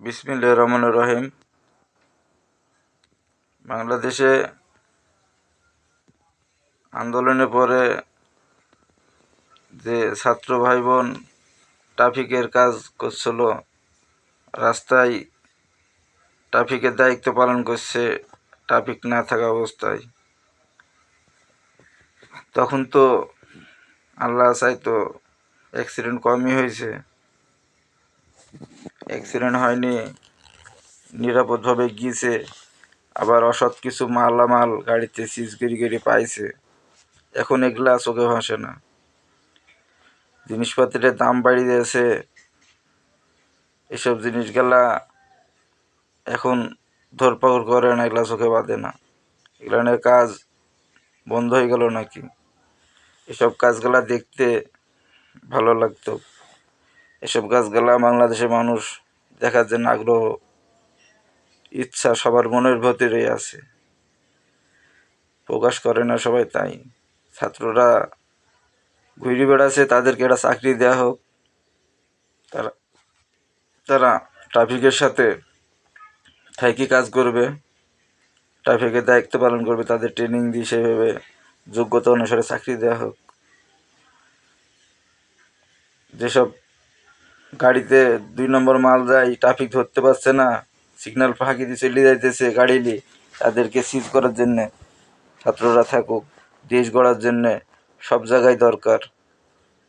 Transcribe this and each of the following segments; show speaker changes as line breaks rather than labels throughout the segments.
বিসমিল্লা রহমান রহিম। বাংলাদেশে আন্দোলনের পরে যে ছাত্র ভাই বোন ট্রাফিকের কাজ করছিল, রাস্তায় ট্রাফিকের দায়িত্ব পালন করছে, ট্রাফিক না থাকা অবস্থায়। তখন তো আল্লাহ চাইতো অ্যাক্সিডেন্ট কমই হয়েছে। অ্যাক্সিডেন্ট হয়নি, নিরাপদভাবে গিয়েছে, আবার অসৎ কিছু মালামাল গাড়িতে সিজ গিরি পাইছে। এখন এগুলা চোখে ভাসে না। জিনিসপত্রের দাম বাড়িয়ে দিয়েছে। এসব জিনিসগুলা এখন ধরপাকড় করে না এগুলা চোখে বাঁধে না। এগুলানের কাজ বন্ধ হয়ে গেল নাকি? এসব কাজগুলা দেখতে ভালো লাগতো। এসব কাজগুলা বাংলাদেশের মানুষ দেখার জন্য আগ্রহ, ইচ্ছা সবার মনের ভেতরেই আছে। প্রকাশ করে না সবাই তাই। ছাত্ররা ঘুরে বেড়াচ্ছে, তাদেরকে একটা চাকরি দেওয়া হোক। তারা তারা ট্রাফিকের সাথে থাকি কাজ করবে, ট্রাফিকের দায়িত্ব পালন করবে, তাদের ট্রেনিং দিয়ে সেভাবে যোগ্যতা অনুসারে চাকরি দেওয়া হোক। যেসব গাড়িতে দুই নম্বর মাল যায় ট্রাফিক ধরতে পারছে না সিগন্যাল ফাঁকি দিয়ে চলে যাইতেছে গাড়ি নিয়ে তাদেরকে সিজ করার জন্যে, ছাত্ররা থাকুক, দেশ গড়ার জন্যে সব জায়গায় দরকার।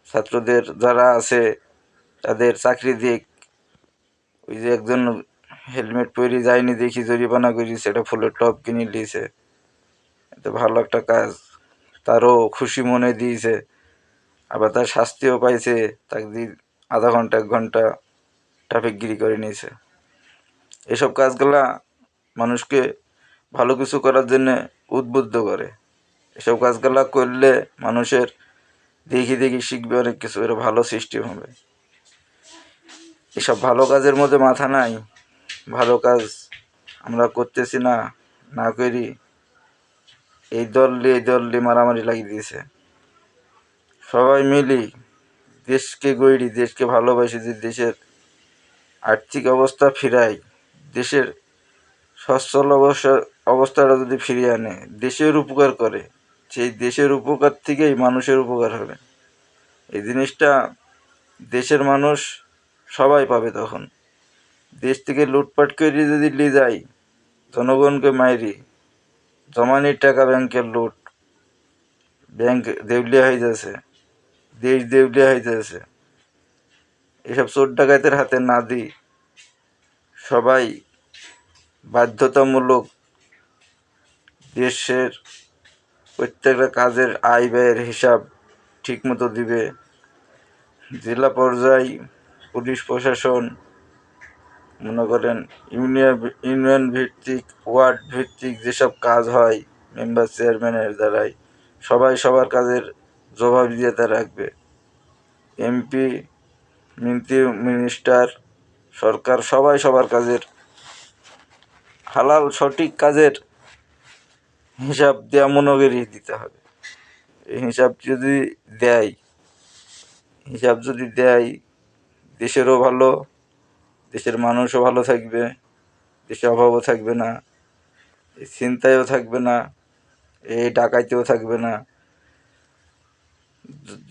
ছাত্রদের যারা আছে, তাদের চাকরি দিক। ওই যে একজন হেলমেট পরে যায়নি দেখি জরিমানা করি সেটা ফুলের টপ কিনে দিয়েছে এটা ভালো একটা কাজ, তারও খুশি মনে দিয়েছে। আবার তার শাস্তিও পাইছে, তাকে আধা ঘণ্টা, এক ঘণ্টা ট্রাফিক গিরি করে নিয়েছে। এসব কাজগুলা মানুষকে ভালো কিছু করার জন্যে উদ্বুদ্ধ করে। এসব কাজগুলা করলে মানুষের দেখি দেখি শিখবে অনেক কিছু, এর ভালো সিস্টেম হবে। এসব ভালো কাজের মধ্যে মাথা নাই, ভালো কাজ আমরা করতেছি না না করি, এই দল নিয়ে এই দল নিয়ে মারামারি লাগিয়ে দিয়েছে। সবাই মিলি দেশকে গড়ি, দেশকে ভালোবাসি, যে দেশের আর্থিক অবস্থা ফিরাই, দেশের সচ্ছল অবস্থা অবস্থাটা যদি ফিরিয়ে আনে, দেশের উপকার করে, সেই দেশের উপকার থেকেই মানুষের উপকার হবে। এই জিনিসটা দেশের মানুষ সবাই পাবে তখন। দেশ থেকে লুটপাট করে যদি লি যাই, জনগণকে মাইরি, জমানির টাকা ব্যাংকের লুট, ব্যাংক দেউলিয়া হয়ে যাচ্ছে। দেশ দেউলিয়া যাচ্ছে এসব চোর ডাকাতের হাতে না দিই সবাই বাধ্যতামূলক দেশের প্রত্যেকটা কাজের আয় ব্যয়ের হিসাব ঠিকমতো দিবে। জেলা পর্যায় পুলিশ প্রশাসন, মনে করেন, ইউনিয়ন ইউনিয়ন ভিত্তিক, ওয়ার্ড ভিত্তিক যেসব কাজ হয়, মেম্বার চেয়ারম্যানের দ্বারাই সবাই সবার কাজের জবাবদিহিতা রাখবে। এমপি মন্ত্রী মিনিস্টার, সরকার, সবাই সবার কাজের, হালাল সঠিক কাজের হিসাব দেওয়া মনোগেরই দিতে হবে। এই হিসাব যদি দেয়, হিসাব যদি দেয়, দেশেরও ভালো, দেশের মানুষও ভালো থাকবে, দেশে অভাবও থাকবে না এই চিন্তায়ও থাকবে না, এই ডাকাইতেও থাকবে না।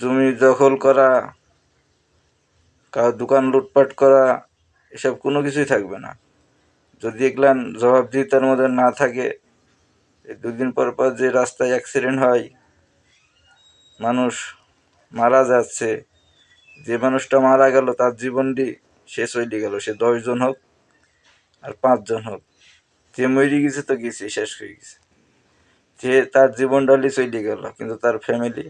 জমি দখল করা, কারও দোকান লুটপাট করা, এসব কোনো কিছুই থাকবে না। যদি এগুলান জবাবদিহিতার মধ্যে না থাকে দুদিন পর পর যে রাস্তায় অ্যাক্সিডেন্ট হয়, মানুষ মারা যাচ্ছে, যে মানুষটা মারা গেল, তার জীবনটি শেষ হয়ে গেল, সে দশজন হোক আর পাঁচজন হোক। যে মরে গেছে তো গেছে শেষ হয়ে গেছে। যে তার জীবনটালি চলে গেল, কিন্তু তার ফ্যামিলি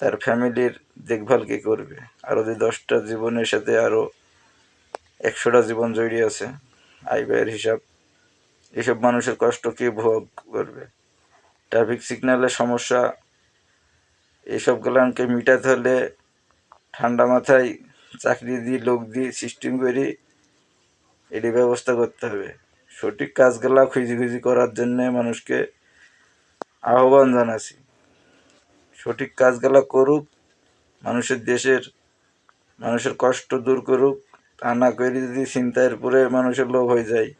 তার ফ্যামিলির দেখভাল কে করবে? আরও যে দশটা জীবনের সাথে আরও একশোটা জীবন জড়িয়ে আছে, আয় ব্যয়ের হিসাব। এসব মানুষের কষ্ট কে ভোগ করবে? ট্রাফিক সিগন্যালের সমস্যা এসবগুলোকে মিটাতে হলে ঠান্ডা মাথায় চাকরি দিয়ে, লোক দিয়ে সিস্টেম করি এটি ব্যবস্থা করতে হবে। সঠিক কাজগুলা খুঁজি খুঁজি করার জন্যে মানুষকে আহ্বান জানাছি সঠিক কাজগুলা করুক, মানুষের দেশের, মানুষের কষ্ট দূর করুক তা না করে যদি চিন্তার পরে মানুষের লোভ হয়ে যায়,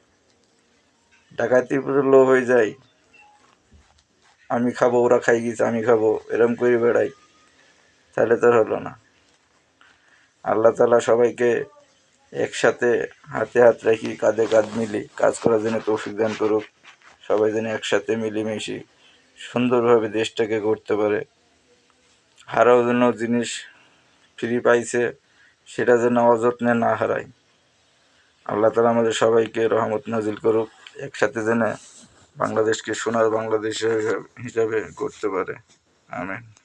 ডাকাতির পরে লোভ হয়ে যায়, আমি খাব, ওরা খাই গেছে, আমি খাব, এরম করে বেড়াই, তাহলে তো হলো না। আল্লাহ তালা সবাইকে একসাথে হাতে হাত রাখি কাঁধে কাঁধ মিলি কাজ করার জন্য তৌফিক দান করুক। সবাই যেন একসাথে মিলেমিশে সুন্দরভাবে দেশটাকে করতে পারে। হারাও যেন জিনিস ফ্রি পাইছে, সেটা যেন অযত্নে না হারায়। আল্লাহ তালা আমাদের সবাইকে রহমত নাজিল করুক, একসাথে যেন বাংলাদেশকে সোনার বাংলাদেশ হিসাবে করতে পারে। আমেন।